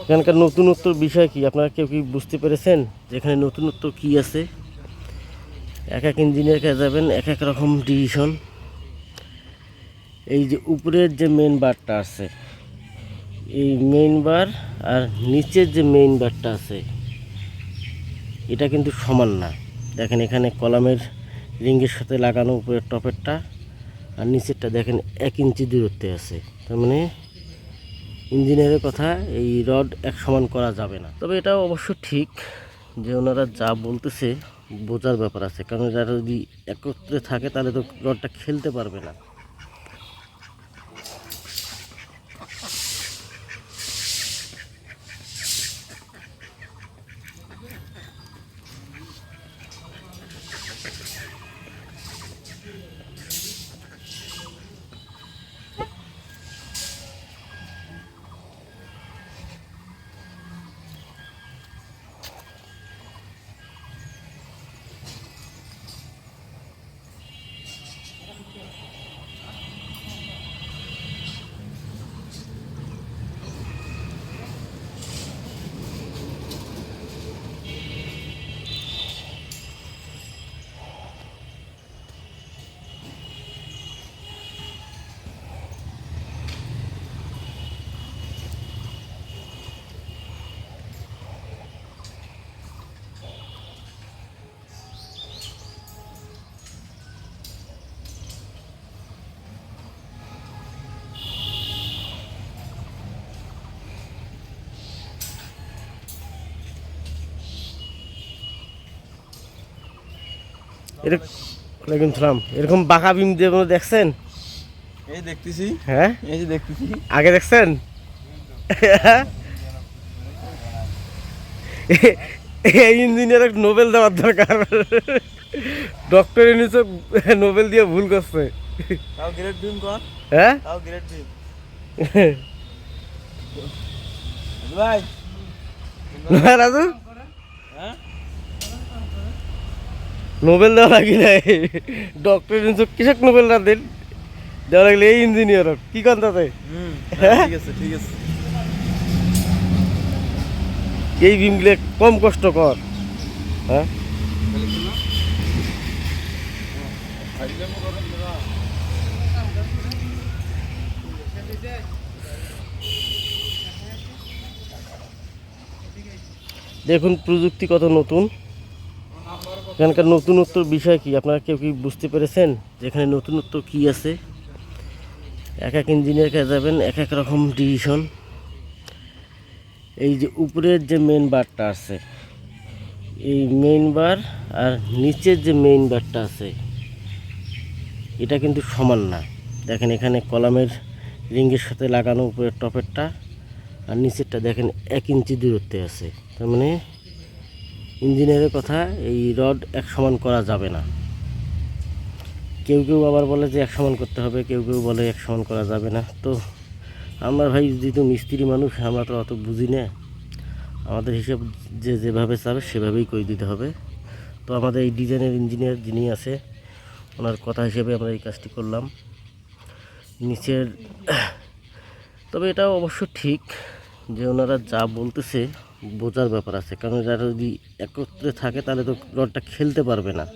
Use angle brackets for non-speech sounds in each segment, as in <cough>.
এখানকার নতুনত্ব বিষয় কি? আপনারা কেউ কি বুঝতে পেরেছেন যে এখানে নতুনত্ব কি আছে? এক এক ইঞ্জিনিয়ার কাছে যাবেন, এক এক রকম ডিসিশন এই যে উপরের যে মেন বারটা আছে, এই মেইন বার আর নিচের যে মেইন বারটা আছে, এটা কিন্তু সমান না। দেখেন এখানে কলামের রিঙ্গের সাথে লাগানো উপরের টপেরটা, আর নিচেরটা দেখেন এক ইঞ্চি দূরত্বে আছে। তার মানে ইঞ্জিনিয়ারের কথা, এই রড এক সমান করা যাবে না। তবে এটাও অবশ্য ঠিক যে ওনারা যা বলতেছে বোঝার ব্যাপার আছে। কারণ যারা যদি একত্রে থাকে, তাহলে তো রডটা খেলতে পারবে না। এরকম ওয়ালাইকুম সালাম। এরকম বাঁকা বিম দিয়ে দেখছেন? এই দেখতেছি। হ্যাঁ? এই যে দেখতেছি। আগে দেখছেন? এই ইঞ্জিনিয়ার নোবেল দেওয়ার দরকার। ডক্টর ইউনিসও নোবেল দিয়ে ভুল করছে। তাও বিম কর। হ্যাঁ? তাও বিম। <laughs> ভাই রাজু হ্যাঁ নোবেল দেওয়া লাগি নাই। ডক্টর ইউনিসও কৃষক নোবেল না দেন। দেওয়া লাগলে এই ইঞ্জিনিয়ার কি কন তাতে হ্যাঁ? ঠিক আছে ঠিক আছে। এই বিমগুলো কম কষ্টকর হ্যাঁ? দেখুন প্রযুক্তি কত নতুন। এখানকার নতুনত্ব বিষয় কি? আপনারা কেউ কি বুঝতে পেরেছেন যে এখানে নতুনত্ব কি আছে? এক এক ইঞ্জিনিয়ার কাছে যাবেন, এক এক রকম ডিসিশন এই যে উপরের যে মেন বারটা আছে, এই মেইন বার আর নিচের যে মেইন বারটা আছে, এটা কিন্তু সমান না। দেখেন এখানে কলামের রিঙ্গের সাথে লাগানো উপরের টপেরটা, আর নিচেরটা দেখেন এক ইঞ্চি দূরত্বে আছে। তার মানে ইঞ্জিনিয়ারের কথা, এই রড এক সমান করা যাবে না। কেউ কেউ আবার বলে যে এক সমান করতে হবে, কেউ কেউ বলে এক সমান করা যাবে না। তো আমরা ভাই যেহেতু মিস্ত্রি মানুষ, আমরা তো অত বুঝি না। আমাদের হিসাব যে যেভাবে চাবে সেভাবেই করে দিতে হবে। তো আমাদের এই ডিজাইনের ইঞ্জিনিয়ার যিনি আছে, ওনার কথা হিসেবে আমরা এই কাজটি করলাম। নিচের তবে এটাও অবশ্য ঠিক যে ওনারা যা বলতেছে বোঝার ব্যাপার আছে। কারণ যারা যদি একত্রে থাকে, তাহলে তো রডটা খেলতে পারবে না।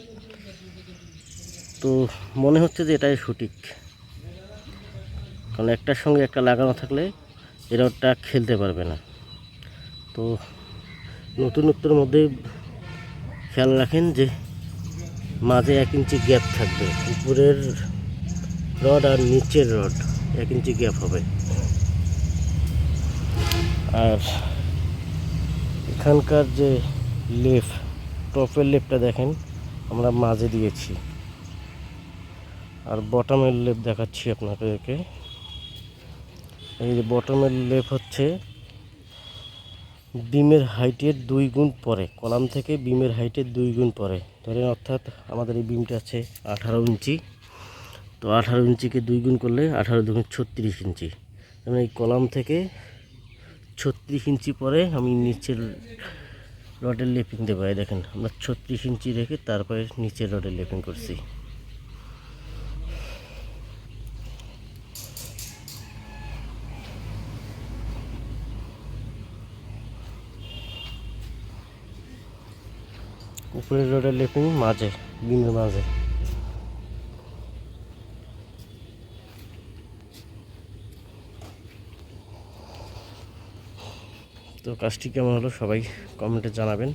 তো মনে হচ্ছে যে এটাই সঠিক। কারণ একটার সঙ্গে একটা লাগানো থাকলে এ রডটা খেলতে পারবে না। তো নতুনত্বের মধ্যে খেয়াল রাখেন যে মাঝে এক ইঞ্চি গ্যাপ থাকবে। উপরের রড আর নিচের রড এক ইঞ্চি গ্যাপ হবে। আর এখানকার যে লেফ টপের লেফটা দেখেন, আমরা মাঝে দিয়েছি। আর বটমের লেপ দেখাচ্ছি আপনাদেরকে। এই যে বটমের লেপ হচ্ছে বিমের হাইটের দুই গুণ পরে, কলাম থেকে বিমের হাইটের দুই গুণ পরে। ধরেন অর্থাৎ আমাদের এই বিমটা আছে আঠারো ইঞ্চি। তো আঠারো ইঞ্চিকে দুই গুণ করলে আঠারো দুগুণ ছত্রিশ ইঞ্চি। মানে এই কলাম থেকে ছত্রিশ ইঞ্চি পরে আমি নিচের রডের লেপিং দেবো দেখেন, আমরা ছত্রিশ ইঞ্চি রেখে তারপরে নিচের রডের লেপিং করছি। উপরের রোডের লেপিং, মাঝে বিনের মাঝে। তো কাজটি কেমন হলো সবাই কমেন্টে জানাবেন।